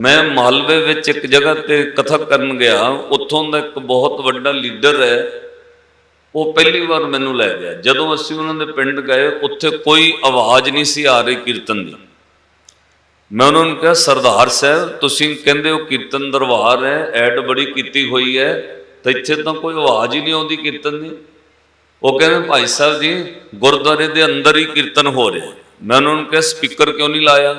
ਮੈਂ ਮਾਲਵੇ ਵਿੱਚ ਇੱਕ ਜਗ੍ਹਾ ਤੇ ਕਥਾ ਕਰਨ ਗਿਆ, ਉੱਥੋਂ ਦਾ ਇੱਕ ਬਹੁਤ ਵੱਡਾ ਲੀਡਰ ਹੈ, ਉਹ ਪਹਿਲੀ ਵਾਰ ਮੈਨੂੰ ਲੈ ਗਿਆ। ਜਦੋਂ ਅਸੀਂ ਉਹਨਾਂ ਦੇ ਪਿੰਡ ਗਏ, ਉੱਥੇ ਕੋਈ ਆਵਾਜ਼ ਨਹੀਂ ਸੀ ਆ ਰਹੀ ਕੀਰਤਨ ਦੀ। ਮੈਂ ਉਹਨਾਂ ਨੂੰ ਕਿਹਾ, ਸਰਦਾਰ ਸਾਹਿਬ, ਤੁਸੀਂ ਕਹਿੰਦੇ ਹੋ ਕੀਰਤਨ ਦਰਬਾਰ ਹੈ, ਐਡ ਬੜੀ ਕੀਤੀ ਹੋਈ ਹੈ, ਤਾਂ ਇੱਥੇ ਤਾਂ ਕੋਈ ਆਵਾਜ਼ ਹੀ ਨਹੀਂ ਆਉਂਦੀ ਕੀਰਤਨ ਦੀ। ਉਹ ਕਹਿੰਦੇ, ਭਾਈ ਸਾਹਿਬ ਜੀ, ਗੁਰਦੁਆਰੇ ਦੇ ਅੰਦਰ ਹੀ ਕੀਰਤਨ ਹੋ ਰਿਹਾ ਮੈਂ ਉਹਨਾਂ ਨੂੰ ਕਿਹਾ, ਸਪੀਕਰ ਕਿਉਂ ਨਹੀਂ ਲਾਇਆ?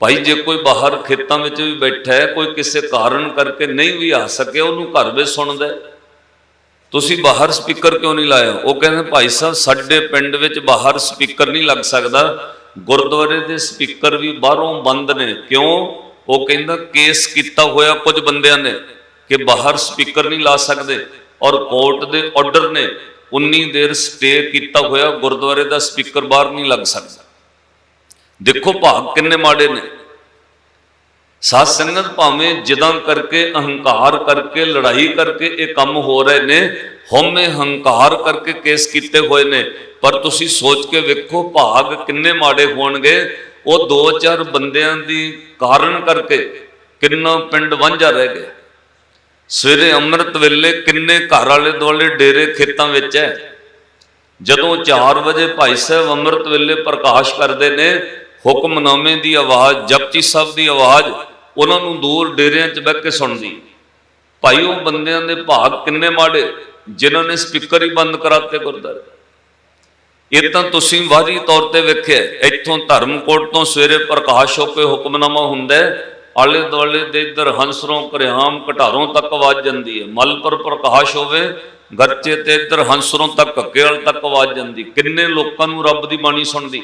ਭਾਈ, ਜੇ ਕੋਈ ਬਾਹਰ ਖੇਤਾਂ ਵਿੱਚ ਵੀ ਬੈਠਾ ਹੈ, ਕੋਈ ਕਿਸੇ ਕਾਰਨ ਕਰਕੇ ਨਹੀਂ ਵੀ ਆ ਸਕਿਆ, ਉਹਨੂੰ ਘਰ ਵਿੱਚ ਸੁਣਦਾ ਤੁਸੀਂ ਬਾਹਰ ਸਪੀਕਰ ਕਿਉਂ ਨਹੀਂ ਲਾਇਆ? ਉਹ ਕਹਿੰਦੇ, ਭਾਈ ਸਾਹਿਬ, ਸਾਡੇ ਪਿੰਡ ਵਿੱਚ ਬਾਹਰ ਸਪੀਕਰ ਨਹੀਂ ਲੱਗ ਸਕਦਾ। ਗੁਰਦੁਆਰੇ ਦੇ ਸਪੀਕਰ ਵੀ ਬਾਹਰੋਂ ਬੰਦ ਨੇ। ਕਿਉਂ? ਉਹ ਕਹਿੰਦਾ, ਕੇਸ ਕੀਤਾ ਹੋਇਆ ਕੁਝ ਬੰਦਿਆਂ ਨੇ ਕਿ ਬਾਹਰ ਸਪੀਕਰ ਨਹੀਂ ਲਾ ਸਕਦੇ ਔਰ ਕੋਰਟ ਦੇ ਆਰਡਰ ਨੇ ਉਨੀ ਦੇਰ ਸਟੇ ਕੀਤਾ ਹੋਇਆ, ਗੁਰਦੁਆਰੇ ਦਾ ਸਪੀਕਰ ਬਾਹਰ ਨਹੀਂ ਲੱਗ ਸਕਦਾ। ਦੇਖੋ ਭਾਗ ਕਿੰਨੇ ਮਾੜੇ ਨੇ। ਸਾਧ ਸੰਗਤ ਭਾਵੇਂ ਜਿਦਾਂ ਕਰਕੇ, ਅਹੰਕਾਰ ਕਰਕੇ, ਲੜਾਈ ਕਰਕੇ ਇਹ ਕੰਮ ਹੋ ਰਹੇ ਨੇ, ਹਉਮੈ ਹੰਕਾਰ ਕਰਕੇ ਕੇਸ ਕੀਤੇ ਹੋਏ ਨੇ। ਪਰ ਤੁਸੀਂ ਸੋਚ ਕੇ ਵੇਖੋ ਭਾਗ ਕਿੰਨੇ ਮਾੜੇ ਹੋਣਗੇ। ਉਹ ਦੋ ਚਾਰ ਬੰਦਿਆਂ ਦੀ ਕਾਰਨ ਕਰਕੇ ਕਿੰਨਾ ਪਿੰਡ ਵਾਂਝਾ ਰਹਿ ਗਿਆ। ਸਵੇਰੇ ਅੰਮ੍ਰਿਤ ਵੇਲੇ ਕਿੰਨੇ ਘਰ ਵਾਲੇ ਦੁਆਲੇ ਡੇਰੇ ਖੇਤਾਂ ਵਿੱਚ ਹੈ ਜਦੋਂ 4 ਵਜੇ ਭਾਈ ਸਾਹਿਬ ਅੰਮ੍ਰਿਤ ਵੇਲੇ ਪ੍ਰਕਾਸ਼ ਕਰਦੇ ਨੇ ਹੁਕਮਨਾਮੇ ਦੀ ਆਵਾਜ਼, ਜਪਜੀ ਸਾਹਿਬ ਦੀ ਆਵਾਜ਼, ਉਹਨਾਂ ਨੂੰ ਦੂਰ ਡੇਰਿਆਂ 'ਚ ਬਹਿ ਕੇ ਸੁਣਦੀ। ਭਾਈ, ਉਹ ਬੰਦਿਆਂ ਦੇ ਭਾਗ ਕਿੰਨੇ ਮਾੜੇ, ਜਿਨ੍ਹਾਂ ਨੇ ਸਪੀਕਰ ਹੀ ਬੰਦ ਕਰਾਤੇ ਗੁਰਦਾਰੇ ਇਹ ਤਾਂ ਤੁਸੀਂ ਵਾਰੀ ਤੌਰ ਤੇ ਵੇਖਿਆ, ਇੱਥੋਂ ਧਰਮਕੋਟ ਤੋਂ ਸਵੇਰੇ ਪ੍ਰਕਾਸ਼ ਹੋ ਕੇ ਹੁਕਮਨਾਮਾ ਹੁੰਦਾ ਆਲੇ ਦੁਆਲੇ ਦੇ ਇੱਧਰ ਹੰਸਰੋਂ ਕਰਿਆਮ ਘਟਾਰੋਂ ਤੱਕ ਆਵਾਜ਼ ਜਾਂਦੀ ਹੈ। ਮਲ ਪਰ ਪ੍ਰਕਾਸ਼ ਹੋਵੇ, ਗਰਚੇ ਤੇ ਇੱਧਰ ਹੰਸਰੋਂ ਤੱਕ ਕੱਕੇਲ ਤੱਕ ਆਵਾਜ਼ ਜਾਂਦੀ। ਕਿੰਨੇ ਲੋਕਾਂ ਨੂੰ ਰੱਬ ਦੀ ਬਾਣੀ ਸੁਣਦੀ।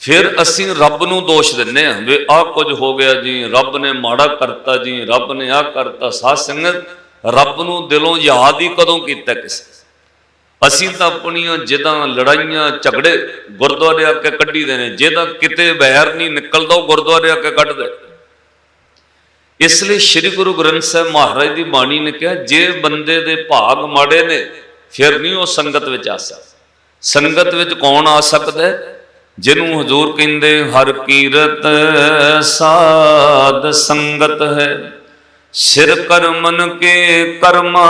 ਫਿਰ ਅਸੀਂ ਰੱਬ ਨੂੰ ਦੋਸ਼ ਦਿੰਨੇ ਆ ਵੀ ਆਹ ਕੁਝ ਹੋ ਗਿਆ ਜੀ, ਰੱਬ ਨੇ ਮਾੜਾ ਕਰਤਾ ਜੀ, ਰੱਬ ਨੇ ਆਹ ਕਰਤਾ, ਸਾਧ ਸੰਗਤ ਰੱਬ ਨੂੰ ਦਿਲੋਂ ਯਾਦ ਹੀ ਕਦੋਂ ਕੀਤਾ ਕਿਸੇ ਅਸੀਂ ਤਾਂ ਆਪਣੀਆਂ ਜਿੱਦਾਂ ਲੜਾਈਆਂ, ਝਗੜੇ ਗੁਰਦੁਆਰੇ ਆ ਕੇ ਕੱਢੀ ਦੇ ਨੇ, ਜਿਹਦਾ ਕਿਤੇ ਬਹਿਰ ਨਹੀਂ ਨਿਕਲਦਾ, ਉਹ ਗੁਰਦੁਆਰੇ ਆ ਕੇ ਕੱਢਦੇ ਇਸ ਲਈ ਸ੍ਰੀ ਗੁਰੂ ਗ੍ਰੰਥ ਸਾਹਿਬ ਮਹਾਰਾਜ ਦੀ ਬਾਣੀ ਨੇ ਕਿਹਾ, ਜੇ ਬੰਦੇ ਦੇ ਭਾਗ ਮਾੜੇ ਨੇ, ਫਿਰ ਨਹੀਂ ਉਹ ਸੰਗਤ ਵਿੱਚ ਆ ਸਕਦਾ। ਸੰਗਤ ਵਿੱਚ ਕੌਣ ਆ ਸਕਦਾ ਹੈ? ਜਿਹਨੂੰ ਹਜ਼ੂਰ ਕਹਿੰਦੇ, ਹਰ ਕੀਰਤ ਸਾਧ ਸੰਗਤ ਹੈ। ਸਿਰ ਕਰਮਨ ਕੇ ਕਰਮਾ,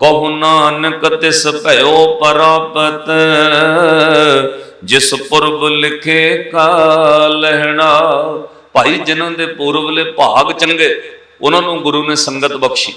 ਕਹੂ ਨਾਨਕ ਤਿਸ ਭਇਓ ਪ੍ਰਾਪਤ, ਜਿਸ ਪੁਰਬ ਲਿਖੇ ਕਾ ਲਹਿਣਾ। ਭਾਈ, ਜਿਨ੍ਹਾਂ ਦੇ ਪੂਰਬਲੇ ਭਾਗ ਚੰਗੇ, ਉਹਨਾਂ ਨੂੰ ਗੁਰੂ ਨੇ ਸੰਗਤ ਬਖਸ਼ੀ।